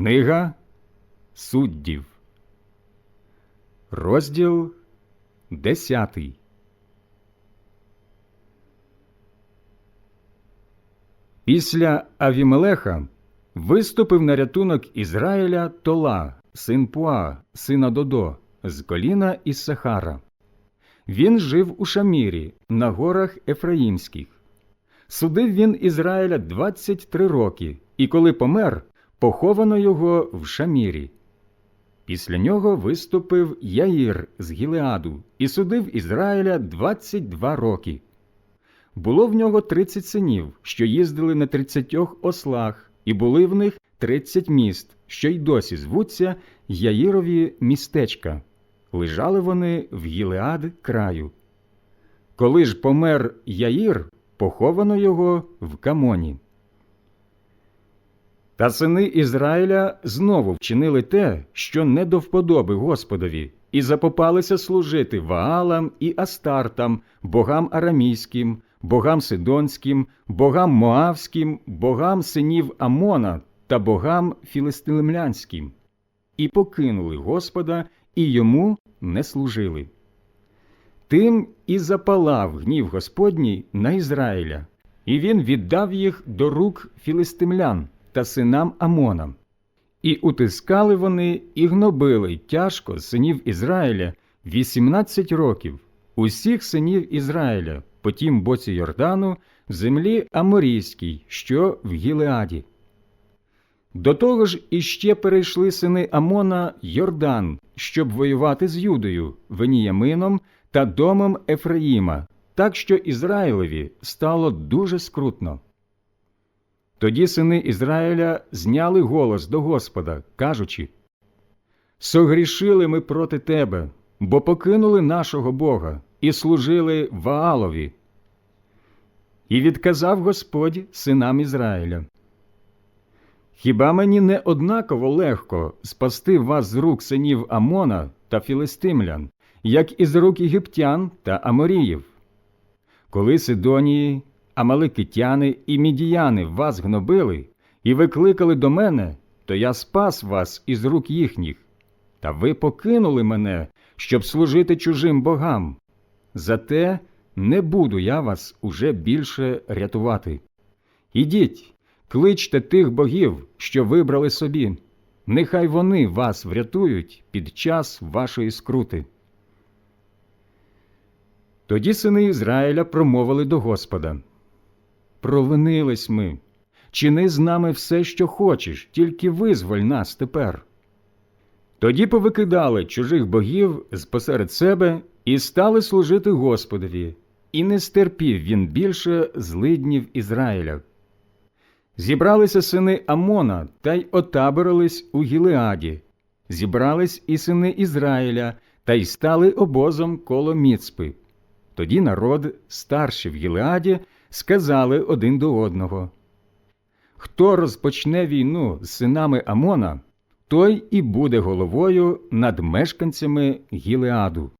Книга суддів, розділ десятий. Після Авімелеха виступив на рятунок Ізраїля Тола, син Пуа, сина Додо, з коліна Іссахара. Він жив у Шамірі, на горах Ефраїмських. Судив він Ізраїля 23 роки, і коли помер, поховано його в Шамірі. Після нього виступив Яїр з Гілеаду і судив Ізраїля 22 роки. Було в нього 30 синів, що їздили на 30 ослах, і були в них 30 міст, що й досі звуться Яїрові містечка. Лежали вони в Гілеад краю. Коли ж помер Яїр, поховано його в Камоні. Та сини Ізраїля знову вчинили те, що не до вподоби Господові, і запопалися служити Ваалам і Астартам, богам арамійським, богам сидонським, богам моавським, богам синів Амона та богам філистимлянським, і покинули Господа, і йому не служили. Тим і запалав гнів Господній на Ізраїля, і він віддав їх до рук філистимлян та синам Амона. І утискали вони і гнобили тяжко синів Ізраїля 18 років, усіх синів Ізраїля, по тім боці Йордану, в землі Аморійській, що в Гілеаді. До того ж іще перейшли сини Амона Йордан, щоб воювати з Юдою, Веніямином та домом Ефраїма, так що Ізраїлеві стало дуже скрутно. Тоді сини Ізраїля зняли голос до Господа, кажучи Согрішили ми проти тебе, бо покинули нашого Бога і служили Ваалові. І відказав Господь синам Ізраїля. Хіба мені не однаково легко спасти вас з рук синів Амона та Філистимлян, як і з рук єгиптян та Аморіїв? Коли Сидонії, Амаликитяни і мідіяни вас гнобили і викликали до мене, то я спас вас із рук їхніх, та ви покинули мене, щоб служити чужим богам. Зате не буду я вас уже більше рятувати. Ідіть, кличте тих богів, що вибрали собі, нехай вони вас врятують під час вашої скрути. Тоді сини Ізраїля промовили до Господа Провинились ми. Чини з нами все, що хочеш, тільки визволь нас тепер. Тоді повикидали чужих богів з посеред себе і стали служити Господові, і не стерпів він більше злиднів Ізраїля. Зібралися сини Амона та й отаборились у Гілеаді, зібрались і сини Ізраїля та й стали обозом коло Міцпи. Тоді народ, старші в Гілеаді, сказали один до одного Хто розпочне війну з синами Амона, той і буде головою над мешканцями Гілеаду.